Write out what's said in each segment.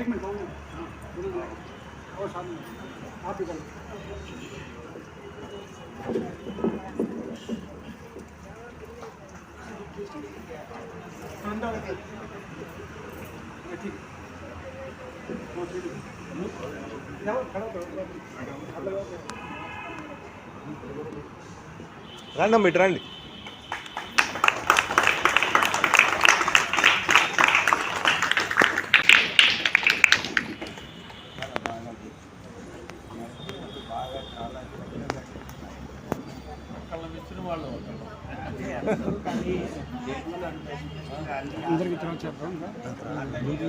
एक मिनट और सामने आप भी बोलो अंदर ठीक हाँ, ठीक है। जाओ, खड़ा करो। आप लगाओ। రండి అమ్మ ఇటు రండి అందరికి తర్వాత చెప్పడం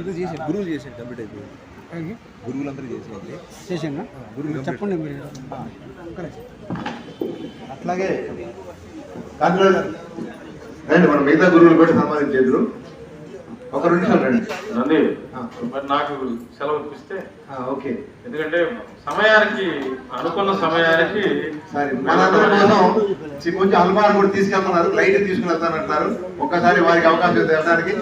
ఇది చేసి గురువులు చేసేది కంప్లీట్ అయిపోయింది. గురువులందరూ చేసేది చేసాను? గురువులు చెప్పండి మీరు. అట్లాగే రండి. మనం మిగతా గురువులు కూడా సన్మానించేద్దరు ఒక రెండు. నిమిషాలు రండి ఆ, మరి నాకు సెలవు ఇప్పిస్తే ఓకే. ఎందుకంటే సమయానికి అనుకున్న సమయానికి సరే మనందరి కోసం చి- కొంచెం అల్మార్ కూడా తీసుకెళ్తున్నారు లైట్ తీసుకుని వెళ్తానంటున్నారు ఒక్కసారి వారికి అవకాశం వెళ్ళడానికి.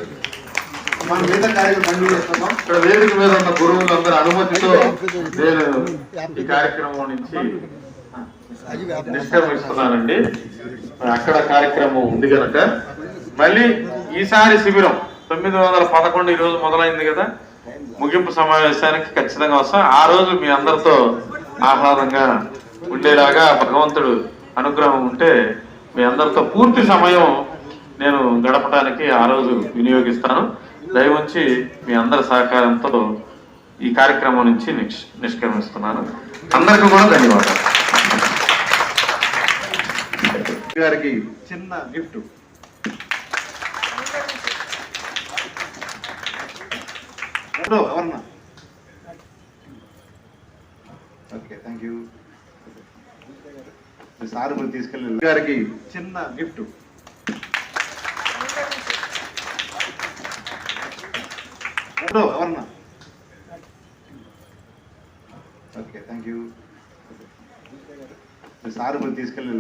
మనం కార్యక్రమం చేస్తున్నాం. ఇక్కడ వేదిక మీద ఉన్న గురువులందరి అనుమతితో నేను ఈ కార్యక్రమం నుంచి నిష్క్రమిస్తున్నానండి అక్కడ కార్యక్రమం ఉంది కనుక మళ్ళీ ఈసారి శిబిరం. తొమ్మిది వందల పదకొండు ఈరోజు మొదలైంది కదా? ముగింపు సమావేశానికి ఖచ్చితంగా వస్తాం. ఆ రోజు మీ అందరితో ఆహ్లాదంగా ఉండేలాగా భగవంతుడు అనుగ్రహం ఉంటే మీ అందరితో పూర్తి సమయం నేను గడపడానికి ఆ రోజు వినియోగిస్తాను. దయవుంచి మీ అందరి సహకారంతో ఈ కార్యక్రమం నుంచి నిష్ నిష్క్రమిస్తున్నాను. అందరికీ కూడా ధన్యవాదాలు. గారికి చిన్న గిఫ్ట్. ఎవరన్నా? ఓకే థ్యాంక్ యూ సార్ మీరు తీసుకెళ్ళి గారికి చిన్న గిఫ్ట్ ఎవరు ఎవరన్నా? ఓకే థ్యాంక్ యూ సార్ మీరు తీసుకెళ్ళి